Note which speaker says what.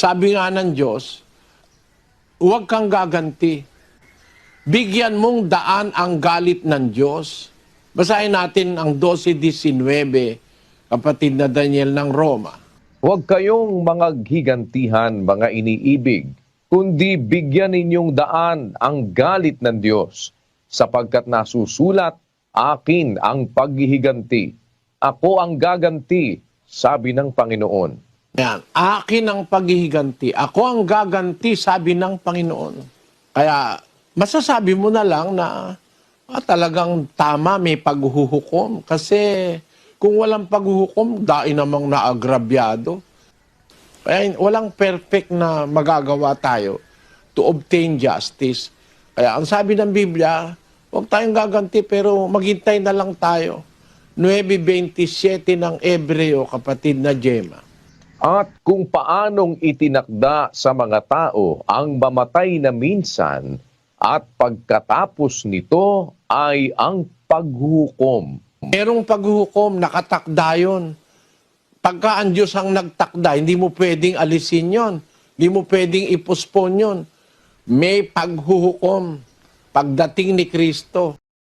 Speaker 1: Sabi nga ng Diyos, huwag kang gaganti. Bigyan mong daan ang galit ng Diyos. Basahin natin ang 12.19, kapatid na Daniel ng Roma.
Speaker 2: Huwag kayong mga gigantihan, mga iniibig, kundi bigyan ninyong daan ang galit ng Diyos, sapagkat nasusulat, akin ang paghihiganti. Ako ang gaganti, sabi ng Panginoon.
Speaker 1: Yan. Akin ang paghihiganti. Ako ang gaganti, sabi ng Panginoon. Kaya masasabi mo na lang na ah, talagang tama may paghuhukom. Kasi kung walang paghuhukom, dain namang naagrabyado. Kaya walang perfect na magagawa tayo to obtain justice. Kaya ang sabi ng Biblia, huwag tayong gaganti pero maghintay na lang tayo. 9.27 ng Ebreo, kapatid na Gemma.
Speaker 2: At kung paanong itinakda sa mga tao ang mamatay na minsan at pagkatapos nito ay ang paghukom.
Speaker 1: Merong paghuhukom, nakatakda yun. Pagka ang Diyos ang nagtakda, hindi mo pwedeng alisin yon. Hindi mo pwedeng ipospon yon. May paghuhukom pagdating ni Kristo.